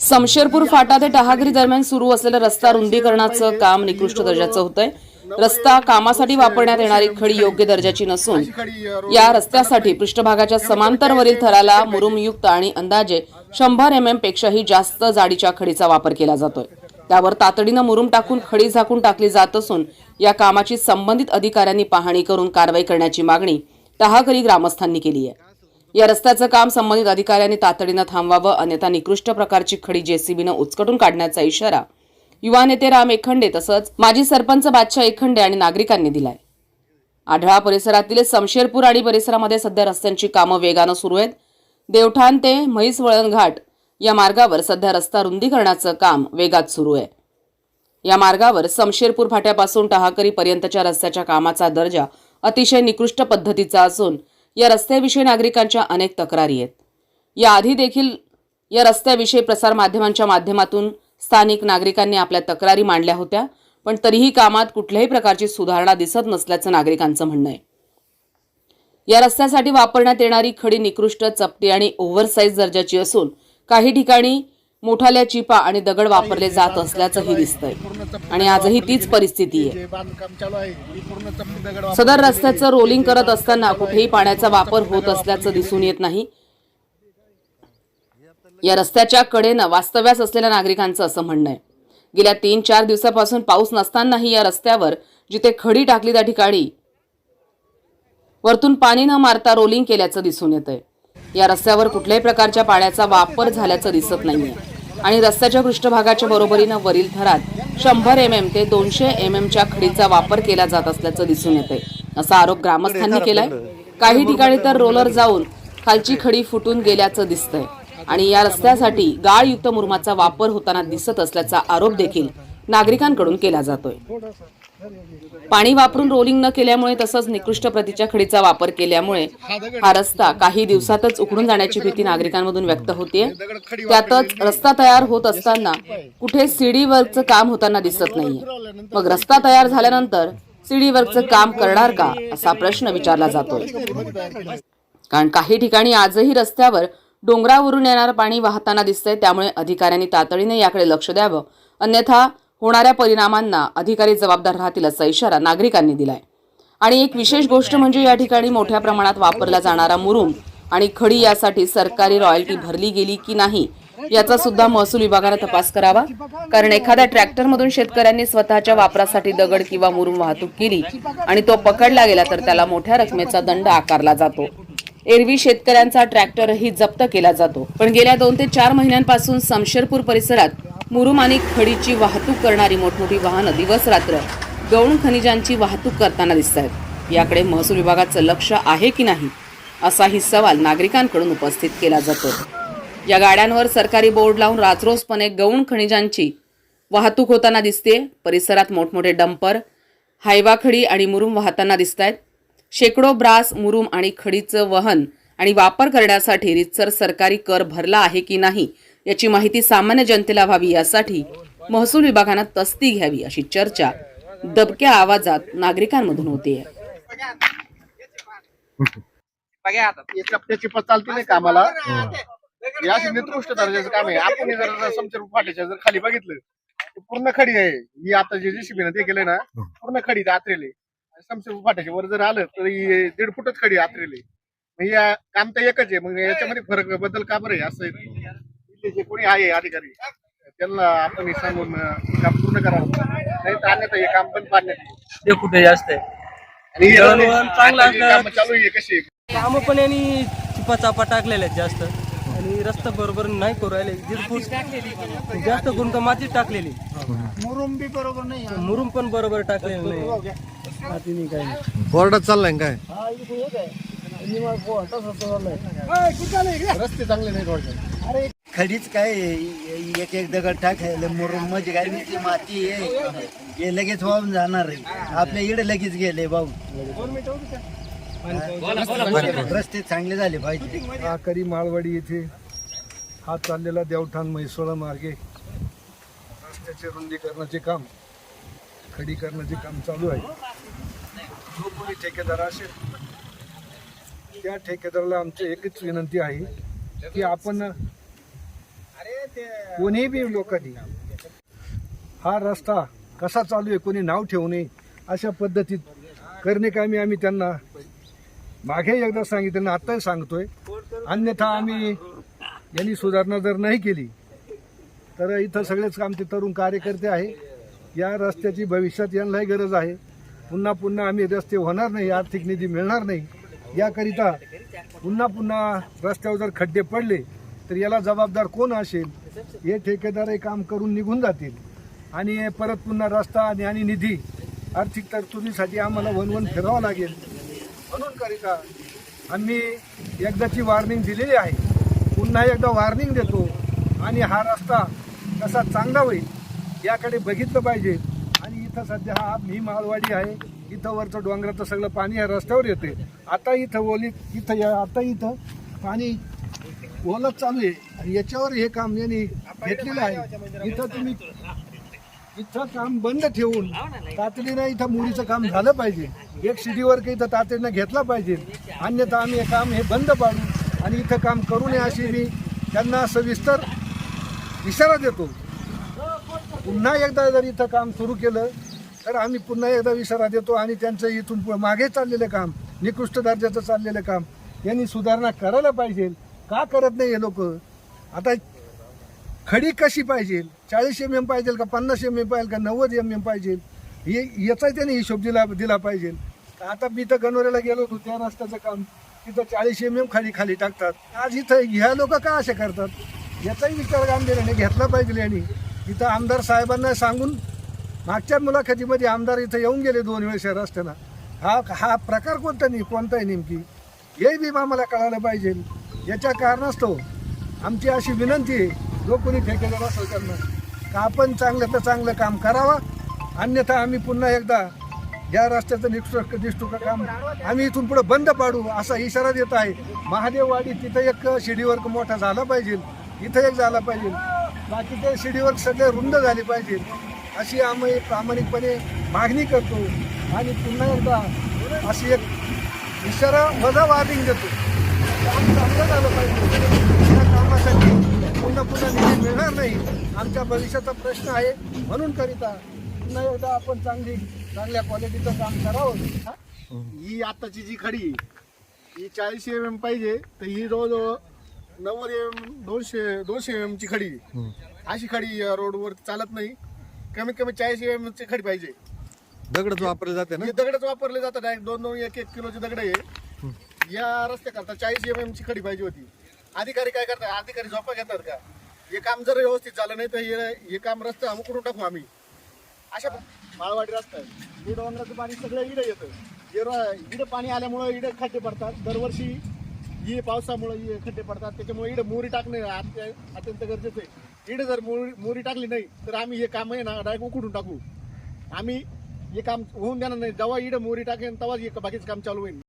समशेरपूर फाटा ते टहागरी दरम्यान सुरू असलेलं रस्ता रुंदीकरणाचं काम निकृष्ट दर्जाचं होतंय. रस्ता कामासाठी वापरण्यात येणारी खडी योग्य दर्जाची नसून या रस्त्यासाठी पृष्ठभागाच्या समांतरवरील थराला मुरुमयुक्त आणि अंदाजे शंभर एम एम पेक्षाही जास्त जाडीच्या खडीचा वापर केला जातोय. त्यावर तातडीनं मुरुम टाकून खडी झाकून टाकली जात असून या कामाची संबंधित अधिकाऱ्यांनी पाहणी करून कारवाई करण्याची मागणी टहागरी ग्रामस्थांनी केली आहे. या रस्त्याचं काम संबंधित अधिकाऱ्यांनी तातडीनं थांबवावं अन्यथा निकृष्ट प्रकारची खडी जेसीबीनं उचकटून काढण्याचा इशारा युवा नेते राम एखंडे तसंच माजी सरपंच बादशाह एखंडे आणि नागरिकांनी दिलाय. आढळा परिसरातील समशेरपूर आणि परिसरामध्ये सध्या रस्त्यांची कामं वेगानं सुरू आहेत. देवठाण ते म्हैस वळण घाट या मार्गावर सध्या रस्ता रुंदीकरणाचं काम वेगात सुरू आहे. या मार्गावर समशेरपूर फाट्यापासून टहाकरी पर्यंतच्या रस्त्याच्या कामाचा दर्जा अतिशय निकृष्ट पद्धतीचा असून या रस्त्याविषयी नागरिकांच्या अनेक तक्रारी आहेत. याआधी देखील या रस्त्याविषयी प्रसारमाध्यमांच्या माध्यमातून स्थानिक नागरिकांनी आपल्या तक्रारी मांडल्या होत्या पण तरीही कामात कुठल्याही प्रकारची सुधारणा दिसत नसल्याचं नागरिकांचं म्हणणं आहे. या रस्त्यासाठी वापरण्यात येणारी खडी निकृष्ट चपटी आणि ओव्हरसाईज दर्जाची असून काही ठिकाणी मोठाल्या चिपा आणि दगड वापरले जात असल्याचंही दिसतंय. आणि आजही तीच परिस्थिती आहे. सदर रस्त्याचं रोलिंग करत असताना कुठेही पाण्याचा वापर होत असल्याचं दिसून येत नाही. या रस्त्याच्या कडेनं वास्तव्यास असलेल्या नागरिकांचं असं म्हणणं आहे. गेल्या तीन चार दिवसापासून पाऊस नसतानाही या रस्त्यावर जिथे खडी टाकली त्या ठिकाणी वरतून पाणी न मारता रोलिंग केल्याचं दिसून येत आहे या रस्त्यावर कुठल्याही प्रकारच्या पाण्याचा वापर झाल्याचं दिसत नाहीये. आणि रस्त्याच्या पृष्ठभागाच्या बरोबरीनं वरील थरात शंभर एम एम ते दोनशे एम एमच्या खडीचा वापर केला जात असल्याचं दिसून येत असा आरोप ग्रामस्थांनी केलाय. काही ठिकाणी तर रोलर जाऊन खालची खडी फुटून गेल्याचं दिसतंय. आणि या रस्त्यासाठी गाळयुक्त मुरमाचा वापर होताना दिसत असल्याचा आरोप देखील नागरिकांकडून केला जातोय. पाणी वापरून रोलिंग न केल्यामुळे तसंच निकृष्ट प्रतीच्या खडीचा वापर केल्यामुळे हा रस्ता काही दिवसातच उकडून जाण्याची भीती नागरिकांमधून व्यक्त होतीये. त्यातच रस्ता तयार होत असताना कुठे सीडी वर्कचं काम होताना दिसत नाहीये. मग रस्ता तयार झाल्यानंतर सीडी वर्कचं काम करणार का असा प्रश्न विचारला जातोय. कारण काही ठिकाणी आजही रस्त्यावर डोंगरावरून येणारं पाणी वाहताना दिसतंय त्यामुळे अधिकाऱ्यांनी तातडीने याकडे लक्ष द्यावं. अन्यथा होणाऱ्या परिणामांना अधिकारी जबाबदार राहतील असा इशारा नागरिकांनी दिलाय. आणि एक विशेष गोष्ट म्हणजे या ठिकाणी मोठ्या प्रमाणात वापरला जाणारा मुरुम आणि खडी यासाठी सरकारी रॉयल्टी भरली गेली की नाही याचा सुद्धा महसूल विभागाने तपास करावा. कारण एखाद्या ट्रॅक्टरमधून शेतकऱ्यांनी स्वतःच्या वापरासाठी दगड किंवा मुरुम वाहतूक केली आणि तो पकडला गेला तर त्याला मोठ्या रकमेचा दंड आकारला जातो. एरवी शेतकऱ्यांचा ट्रॅक्टरही जप्त केला जातो. पण गेल्या दोन ते चार महिन्यांपासून समशेरपूर परिसरात मुरुम आणि खडीची वाहतूक करणारी मोठमोठी वाहनं दिवस रात्र गौण खनिजांची वाहतूक करताना दिसत आहेत. याकडे महसूल विभागाचं लक्ष आहे की नाही असाही सवाल नागरिकांकडून उपस्थित केला जातो. या गाड्यांवर सरकारी बोर्ड लावून रात्रोसपणे गौण खनिजांची वाहतूक होताना दिसते परिसरात मोठमोठे डंपर हायवा खडी आणि मुरुम वाहताना दिसत आहेत शेकडो ब्रास मुरुम आणि खडीचं वहन आणि वापर करण्यासाठी रितसर सरकारी कर भरला आहे की नाही याची माहिती सामान्य जनतेला व्हावी यासाठी महसूल विभागानं तस्ती घ्यावी अशी चर्चा दबक्या आवाजात नागरिकांमधून हे नाही कामाला असे निकृष्ट दर्जाचं काम आहे. आपण हे जर समशेर फाट्याच्या जर खाली बघितलं तर पूर्ण खडी आहे. ही आता जे जेसीबी ते केलंय ना पूर्ण खडी आतरेले समशेर फाट्याच्या वर जर आलं तर दीड फुटच खडी आतरेले मग या काम तर एकच आहे. मग याच्यामध्ये फरक बदल का बरं आहे? असं आहे. जे कोणी आहे अधिकारी त्यांना आपण हे सांगून अं, काम पूर्ण करावं. नाही तर अन्यथा हे काम पण पाडण्यात येईल. ते कुठे जास्त आहे? आणि हे दळणवळण चांगलं जे असलं- कामं चालू आहे कशी काम पण यांनी चिपा चापा टाकलेले आहेत जास्त. आणि रस्ता बरोबर नाही करू राहिले. जास्त करून तर माती टाकलेली. मुरुम बी बरोबर नाही. मुरुम पण बरोबर टाकलेलं नाही मातीने काही नाही बोर्डात चाललाय. काय रस्ते चांगले नाही थोडक्यात खडीच काय एक एक दगड टाकायला मुरुम म्हणजे काय नुसती माती आहे. हे लगेच वाहून जाणार आहे. आपल्या इकडे लगेच गेले भाऊ. रस्ते चांगले झाले पाहिजे. आकरी माळवाडी येथे हा चाललेला देवठाण म्हैसोळा मार्गे. रस्त्याचे रुंदीकरणाचे काम खडीकरणाचे काम चालू आहे. जो कोणी ठेकेदार असेल त्या ठेकेदाराला आमची एकच विनंती आहे की आपण कोणीही बी लोकांनी. हा रस्ता कसा चालू आहे कोणी नाव ठेवू नये अशा पद्धतीत करणे कामी आम्ही त्यांना मागे एकदा सांगितलं आत्ताही सांगतोय. अन्यथा आम्ही यांनी सुधारणा जर नाही केली तर इथं सगळेच आमचे तरुण कार्यकर्ते आहे. या रस्त्याची भविष्यात यांनाही गरज आहे. पुन्हा पुन्हा आम्ही रस्ते होणार नाही आर्थिक निधी मिळणार नाही. याकरिता पुन्हा पुन्हा रस्त्यावर जर खड्डे पडले तर याला जबाबदार कोण असेल? हे ठेकेदार हे काम करून निघून जातील. आणि परत पुन्हा रस्ता आणि निधी आर्थिक तरतुदीसाठी आम्हाला वनवन फिरावं लागेल. म्हणून करिता आम्ही एकदाची वॉर्निंग दिलेली आहे. पुन्हा एकदा वॉर्निंग देतो. आणि हा रस्ता कसा चांगला होईल याकडे बघितलं पाहिजे. आणि इथं सध्या हा ही मालवाडी आहे. इथं वरचं डोंगराचं सगळं पाणी या रस्त्यावर येते आता इथं ओली इथं या आता इथं पाणी बोलत चालू आहे. आणि याच्यावर हे काम यांनी घेतलेलं आहे. इथं तुम्ही इथं काम बंद ठेवून तातडीनं इथं मुलीचं काम झालं पाहिजे. एक शिडीवर इथं तातडीनं घेतला पाहिजे. अन्यथा आम्ही हे काम हे बंद पाडू आणि इथं काम करू नये अशी मी त्यांना सविस्तर इशारा देतो. पुन्हा एकदा जर इथं काम सुरू केलं तर आम्ही पुन्हा एकदा इशारा देतो आणि त्यांचं इथून मागे चाललेलं काम निकृष्ट दर्जाचं चाललेलं काम यांनी सुधारणा करायला पाहिजे. का करत नाही हे लोक? आता खडी कशी पाहिजे? चाळीस एम एम पाहिजे का पन्नास एम एम पाहिजे का नव्वद एम एम पाहिजे? हे याचा त्याने हिशोब दिला दिला पाहिजे. आता मी तर गणोऱ्याला गेलो होतो त्या रस्त्याचं काम. तिथं चाळीस एम एम खाली खाली टाकतात. आज इथं ह्या लोक का असे करतात? याचाही विचार गांभीर्याने घेतला पाहिजे यांनी. इथं आमदार साहेबांना सांगून मागच्या मुलाखतीमध्ये आमदार इथं येऊन गेले दोन वेळेस या रस्त्याला. हा हा प्रकार कोणता नाही कोणता आहे नेमकी? हे बी आम्हाला कळायला पाहिजे. याच्या कारणास्तव आमची अशी विनंती आहे जो कोणी ठेकेदार असेल त्यांना का आपण चांगलं तर चांगलं काम करावा अन्यथा आम्ही पुन्हा एकदा या रस्त्याचं निष्ठ निष्ठुक काम आम्ही इथून पुढे बंद पाडू असा इशारा देत आहे. महादेववाडी तिथं एक शिडीवर्क मोठा झाला पाहिजे इथं एक झाला पाहिजे. बाकीचे शिडीवर्क सगळे रुंद झाले पाहिजे. अशी आम्ही प्रामाणिकपणे मागणी करतो आणि पुन्हा एकदा अशी एक इशारा वजा वार्निंग देतो. काम चांगलं झालं पाहिजे या कामासाठी पुन्हा पुन्हा निधी मिळणार नाही आमच्या भविष्याचा प्रश्न आहे म्हणून करिता पुन्हा एकदा आपण चांगली चांगल्या क्वालिटीचं काम करावं ही आताची जी खडी आहे, ही चाळीस एम एम पाहिजे तर ही जवळजवळ नव्वद एम दोनशे दोनशे एम एम ची खडी आहे. अशी खडी या रोडवर चालत नाही कमीत कमी चाळीस एम एम ची खडी पाहिजे दगडच वापरले जाते ना? हे दगडच वापरले जातात. डायरेक्ट दोन दोन एक एक किलोचे दगड आहे. या रस्त्याकरता चाळीस एम एम ची खडी पाहिजे होती. अधिकारी काय करतात? अधिकारी झोपा घेतात का? हे काम जर व्यवस्थित झालं नाही तर हे हे काम रस्ता उकडून टाकू आम्ही. अशा माळवाडी रस्ता आहे. हे पाणी सगळं इडं येतं. इडं पाणी आल्यामुळं इडं खड्डे पडतात. दरवर्षी ही पावसामुळं हे खड्डे पडतात. त्याच्यामुळे इडं मोरी टाकणे अत्यंत गरजेचं आहे. इडं जर मोरी मोरी टाकली नाही तर आम्ही हे काम आहे ना डायरेक्ट उकडून टाकू. आम्ही हे काम होऊन देणार नाही. जेव्हा इडं मोरी टाकेन तेव्हाच हे बाकीचं काम चालू होईल.